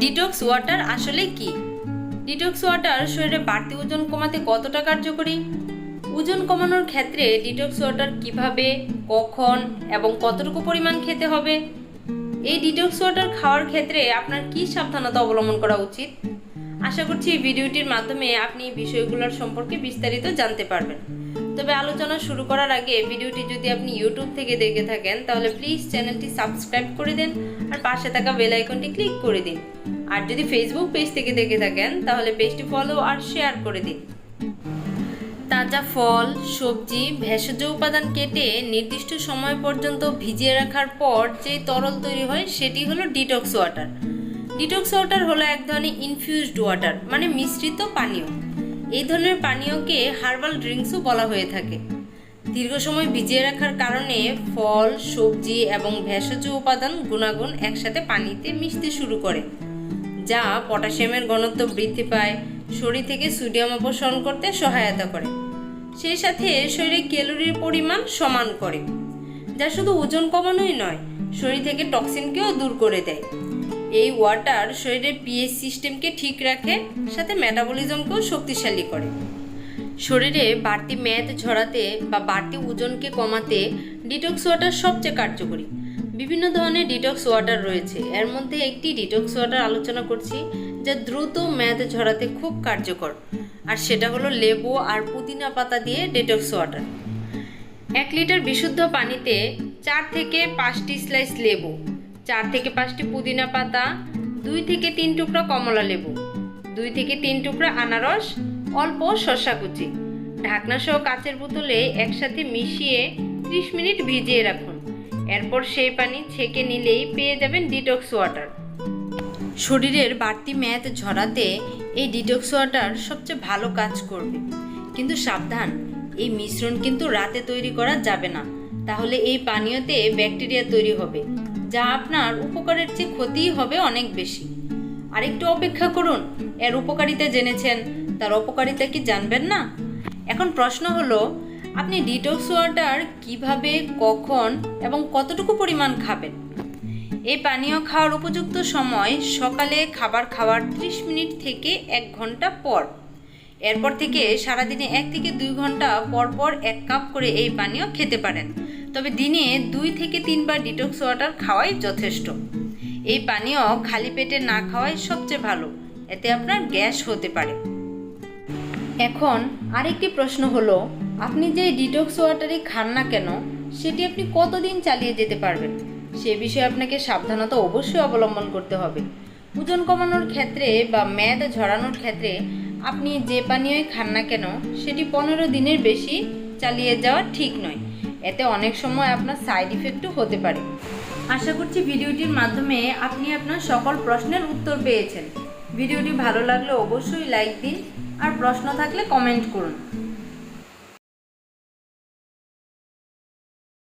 Detox water আসলে কি? Detox water শরীরে বাড়তি ওজন কমাতে কতটা কার্যকরী? ওজন কমানোর ক্ষেত্রে ডিটক্স ওয়াটার কীভাবে, কখন এবং কতটুকু পরিমাণ খেতে হবে? এই ডিটক্স ওয়াটার খাওয়ার ক্ষেত্রে আপনার কি সাবধানতা অবলম্বন করা উচিত? আশা করছি ভিডিওটির মাধ্যমে আপনি বিষয়গুলোর সম্পর্কে বিস্তারিত জানতে পারবেন। তবে আলোচনা শুরু করার আগে ভিডিওটি যদি আপনি ইউটিউব থেকে দেখে থাকেন, তাহলে প্লিজ চ্যানেলটি সাবস্ক্রাইব করে দিন আর পাশে থাকা বেল আইকনটি ক্লিক করে দিন। আর যদি ফেসবুক পেজ থেকে দেখে থাকেন, তাহলে পেজটি ফলো আর শেয়ার করে দিন। তাজা ফল, সবজি, ভেষজ উপাদান কেটে নির্দিষ্ট সময় পর্যন্ত ভিজিয়ে রাখার পর যে তরল তৈরি হয়, সেটি হলো ডিটক্স ওয়াটার ডিটক্স ওয়াটার হলো এক ধরনের ইনফিউজড ওয়াটার মানে মিশ্রিত পানীয়। এই ধরনের পানীয়কে হার্বাল ড্রিঙ্কসও বলা হয়ে থাকে। দীর্ঘ সময় ভিজিয়ে রাখার কারণে ফল, সবজি এবং ভেষজ উপাদান গুণাগুণ একসাথে পানিতে মিশতে শুরু করে, যা পটাশিয়ামের ঘনত্ব বৃদ্ধি পায়, শরীর থেকে সোডিয়াম অপসারণ করতে সহায়তা করে। সেই সাথে শরীরে ক্যালোরির পরিমাণ সমান করে, যা শুধু ওজন কমানোই নয়, শরীর থেকে টক্সিনকেও দূর করে দেয়। এই ওয়াটার শরীরের পিএইচ সিস্টেমকে ঠিক রাখে, সাথে মেটাবলিজমকেও শক্তিশালী করে। শরীরে বাড়তি মেদ ঝরাতে বা বাড়তি ওজনকে কমাতে ডিটক্স ওয়াটার সবচেয়ে কার্যকরী। বিভিন্ন ধরনের ডিটক্স ওয়াটার রয়েছে। এর মধ্যে একটি ডিটক্স ওয়াটার আলোচনা করছি, যা দ্রুত মেদ ঝরাতে খুব কার্যকর। আর সেটা হলো লেবু আর পুদিনা পাতা দিয়ে ডিটক্স ওয়াটার এক লিটার বিশুদ্ধ পানিতে চার থেকে পাঁচটি স্লাইস লেবু। চার থেকে পাঁচটি পুদিনা পাতা, দুই থেকে তিন টুকরা কমলা লেবু, দুই থেকে তিন টুকরা আনারস, অল্প শসা কুচি। ঢাকনা সহ কাচের বোতলে একসাথে মিশিয়ে ত্রিশ মিনিট ভিজিয়ে রাখুন। এরপর সেই পানি ছেঁকে নিলেই পেয়ে যাবেন ডিটক্স ওয়াটার। শরীরের বাড়তি মেদ ঝরাতে এই ডিটক্স ওয়াটার সবচেয়ে ভালো কাজ করবে। কিন্তু সাবধান, এই মিশ্রণ কিন্তু রাতে তৈরি করা যাবে না। তাহলে এই পানীয়তে ব্যাকটেরিয়া তৈরি হবে। যা আপনার উপকারের চেয়ে ক্ষতিই হবে অনেক বেশি। আর একটু অপেক্ষা করুন, এর উপকারিতা জেনেছেন, তার অপকারিতা কি জানবেন না? এখন প্রশ্ন হলো, আপনি ডিটক্স ওয়াটার কীভাবে, কখন এবং কতটুকু পরিমাণ খাবেন? এই পানীয় খাওয়ার উপযুক্ত সময় সকালে খাবার খাওয়ার ত্রিশ মিনিট থেকে এক ঘণ্টা পর। এরপর থেকে সারাদিনে এক থেকে দুই ঘণ্টা পর পর এক কাপ করে এই পানীয় খেতে পারেন। তবে দিনে দুই থেকে তিনবার ডিটক্স ওয়াটার খাওয়াই যথেষ্ট। এই পানীয় খালি পেটে না খাওয়াই সবচেয়ে ভালো, এতে আপনার গ্যাস হতে পারে। এখন আরেকটি প্রশ্ন হলো, আপনি যে ডিটক্স ওয়াটারই খান না কেন, সেটি আপনি কতদিন চালিয়ে যেতে পারবেন? সে বিষয়ে আপনাকে সাবধানতা অবশ্যই অবলম্বন করতে হবে। ওজন কমানোর ক্ষেত্রে বা মেদ ঝরানোর ক্ষেত্রে আপনি যে পানীয়ই খান না কেন, সেটি পনেরো দিনের বেশি চালিয়ে যাওয়া ঠিক নয়। এতে অনেক সময় আপনার সাইড ইফেক্টও হতে পারে। আশা করছি ভিডিওটির মাধ্যমে আপনি আপনার সকল প্রশ্নের উত্তর পেয়েছেন। ভিডিওটি ভালো লাগলে অবশ্যই লাইক দিন, আর প্রশ্ন থাকলে কমেন্ট করুন।